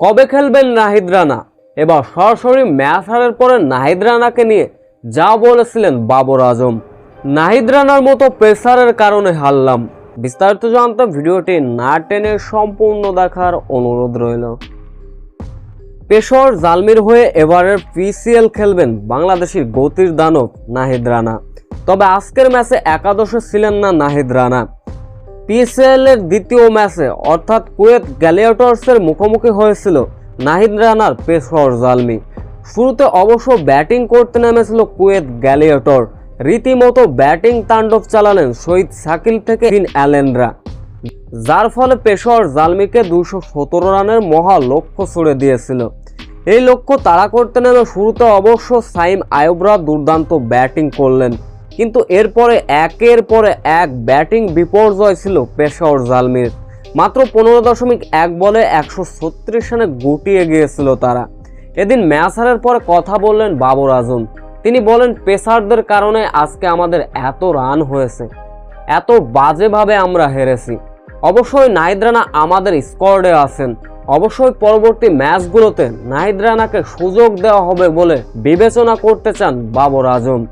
কবে খেলবেন নাহিদ রানা? এবার সরাসরি ম্যাচ হারের পরে নাহিদ রানাকে নিয়ে যা বলেছিলেন বাবর আজম। নাহিদ রানার মতো প্রেসারের কারণে হারলাম। বিস্তারিত জানতে ভিডিওটি না টেনে সম্পূর্ণ দেখার অনুরোধ রইল। পেশর জালমির হয়ে এবারের পিসিএল খেলবেন বাংলাদেশের গতির দানব নাহিদ রানা। তবে আজকের ম্যাচে একাদশে ছিলেন না নাহিদ রানা। পিএসএল এর দ্বিতীয় ম্যাচে, অর্থাৎ কুয়েত গ্যালিয়েটর্সের মুখোমুখি হয়েছিল নাহিদ রানার পেশর জালমি। শুরুতে অবশ্য ব্যাটিং করতে নেমেছিল কুয়েত গ্যালিয়েটর রীতিমতো ব্যাটিং তাণ্ডব চালালেন শহীদ সাকিল থেকে ফিন অ্যালেনরা। যার ফলে পেশর জালমিকে দুশো সতেরো রানের মহা লক্ষ্য ছুড়ে দিয়েছিল। এই লক্ষ্য তাড়া করতে নেমে শুরুতে অবশ্য সাইম আয়ুবরা দুর্দান্ত ব্যাটিং করলেন। কিন্তু এরপরে একের পরে এক ব্যাটিং বিপর্যয় ছিল পেশর জালমির। মাত্র পনেরো দশমিক এক বলে একশো ছত্রিশ রানে গুটিয়ে গিয়েছিল তারা। এদিন ম্যাচ হারের পরে কথা বললেন বাবর আজম। তিনি বলেন, পেসারদের কারণে আজকে আমাদের এত রান হয়েছে। এত বাজেভাবে আমরা হেরেছি। অবশ্যই নাহিদ আমাদের স্কোয়াডে আছেন। অবশ্যই পরবর্তী ম্যাচগুলোতে নাহিদ সুযোগ দেওয়া হবে বলে বিবেচনা করতে চান বাবর আজম।